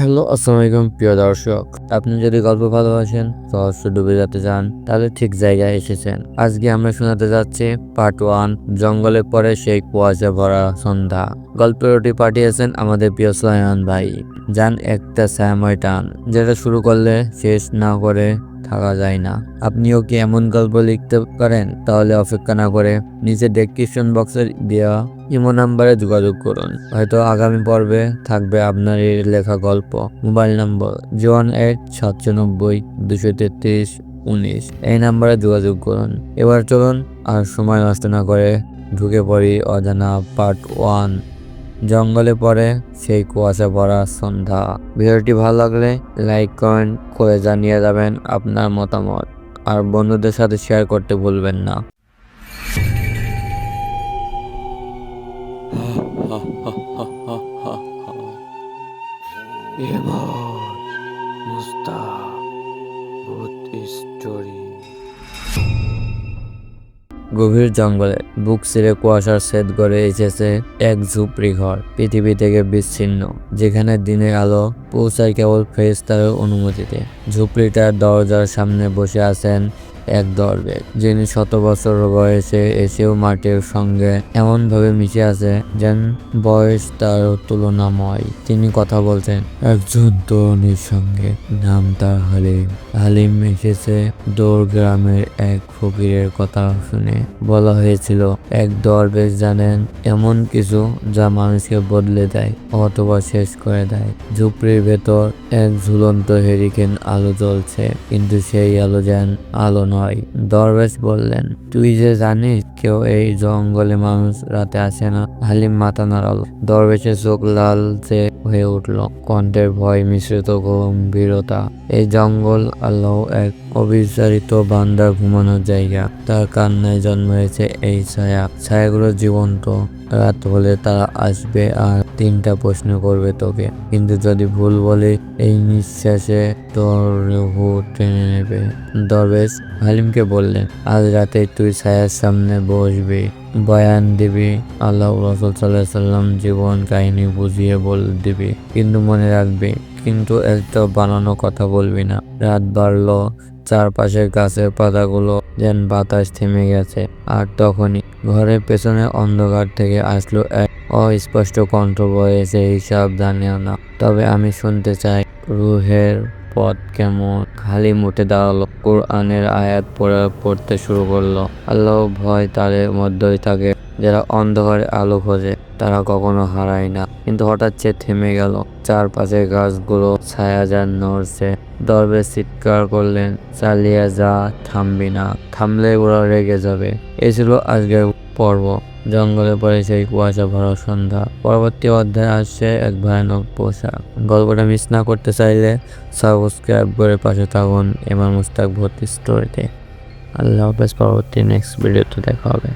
Hello আসসালামু আলাইকুম প্রিয় দর্শক, আপনি যদি গল্প ভালোবাসেন রহস্য ডুবে যেতে চান, তাহলে ঠিক জায়গায় এসেছেন। আজকে আমরা শোনাতে যাচ্ছি পার্ট ওয়ান, জঙ্গলে পরে সেই কুয়াশা ভরা সন্ধ্যা। গল্পের ওটি পাঠিয়েছেন আমাদের প্রিয় সোহান ভাই, যান একটা শ্যাময় টান, যেটা শুরু করলে শেষ না করে থাকা যায় না। আপনিও কি এমন গল্প লিখতে পারেন? তাহলে অপেক্ষা না করে নিচে ডেসক্রিপশন বক্সে দেওয়া ইমো নাম্বারে যোগাযোগ করুন। হয়তো আগামী পর্বে থাকবে আপনার এই লেখা গল্প। মোবাইল নম্বর জিওয়ান এইট সাতশো নব্বই দুশো তেত্রিশ উনিশ। এই নাম্বারে যোগাযোগ করুন। এবার চলুন আর সময় নষ্ট না করে ঢুকে পড়ি অজানা পার্ট ওয়ান জঙ্গলে পড়ে, সেই কুয়াশা ভরা সন্ধ্যা। ভিডিওটি ভালো লাগলে লাইক, কমেন্ট করে জানিয়ে যাবেন আপনার মতামত। আর বন্ধুদের সাথে শেয়ার করতে ভুলবেন না। এবার মুস্তাক ভূত স্টোরি গভীর জঙ্গলে বুক ছিঁড়ে কুয়াশার সেদ করে এসেছে এক ঝুপড়ি ঘর পৃথিবী থেকে বিচ্ছিন্ন, যেখানে দিনের আলো পৌঁছায় কেবল ফেরেস্তারের অনুমতিতে। ঝুপড়িটার দরজার সামনে বসে আছেন এক দরবেশ যিনি শত বছর বয়সে এসেও মাটির সঙ্গে এমনভাবে মিশে আছে যেন বয়স তার তুলনাময়। তিনি কথা বলছেন, একজন তরুণীর সঙ্গে নাম তার হালিম। হালিম এসেছে দৌড় গ্রামের এক ফকিরের কথা শুনে। বলা হয়েছিল, এক দরবেশ জানেন এমন কিছু যা মানুষকে বদলে দেয় অথবা শেষ করে দেয়। ঝুপড়ির ভেতর এক ঝুলন্ত হেরিকেন আলো জ্বলছে, কিন্তু সেই আলো যেন আলো নয়। দরবেশ বললেন, তুই যে জানিস কেউ এই জঙ্গলে মানুষ রাতে আসে না, হালিম মাথা নাড়াল। দরবেশের চোখ লালচে হয়ে উঠল। কণ্ঠের ভয় মিশ্রিত গম্ভীরতা। এই জঙ্গল আল্লাহ এক অবিচারিত বান্দার ঘুমানোর জায়গা। তার কান্নায় জন্ম হয়েছে এই ছায়া। ছায়াগুলো জীবন্ত। রাত হলে তারা আসবে আর তিনটা প্রশ্ন করবে তোকে। কিন্তু যদি ভুল বলে, এই নিঃশ্বাসে তোর হু টেনে নেবে। দরবেশ, হালিমকে বললেন, আজ রাতে তুই ছায়ার সামনে বসবি। বয়ান দিবি আল্লাহ রসুল সাল্লাহ সাল্লাম জীবন কাহিনী বুঝিয়ে বল দিবি, কিন্তু মনে রাখবি কিন্তু একটা বানানো কথা বলবি না। রাত বাড়লো, চারপাশের গাছের পাতাগুলো যেন বাতাস থেমে গেছে। আর তখনই ঘরের পেছনে অন্ধকার থেকে আসলো এক অস্পষ্ট কণ্ঠ বয়েছে হিসাব জানিও না। তবে আমি শুনতে চাই রুহের পথ কেমন? খালি মুঠে দাঁড়াল, কোরআনের আয়াত পড়া পড়তে শুরু করল। আল্লাহ ভয় তাদের মধ্যেই থাকে, যারা অন্ধকারে আলো খোঁজে, তারা কখনো হারায় না। কিন্তু হঠাৎ সে থেমে গেল, চারপাশে গাছগুলো ছায়া যান নড়ছে। দরবে চিৎকার করলেন, চালিয়ে যা, থামবি না থামলে ওরা রেগে যাবে। এই ছিল আজকের পর্ব। জঙ্গলে পড়েছে কুয়াশা ভরা সন্ধ্যা। পরবর্তী অধ্যায় আসছে এক ভয়ানক পোশাক। গল্পটা মিস না করতে চাইলে সাবস্ক্রাইব করে পাশে থাকুন। এমন মুস্তাক ভর্তি স্টোরিতে আল্লাহ হাফেজ, পরবর্তী নেক্সট ভিডিওতে দেখা হবে।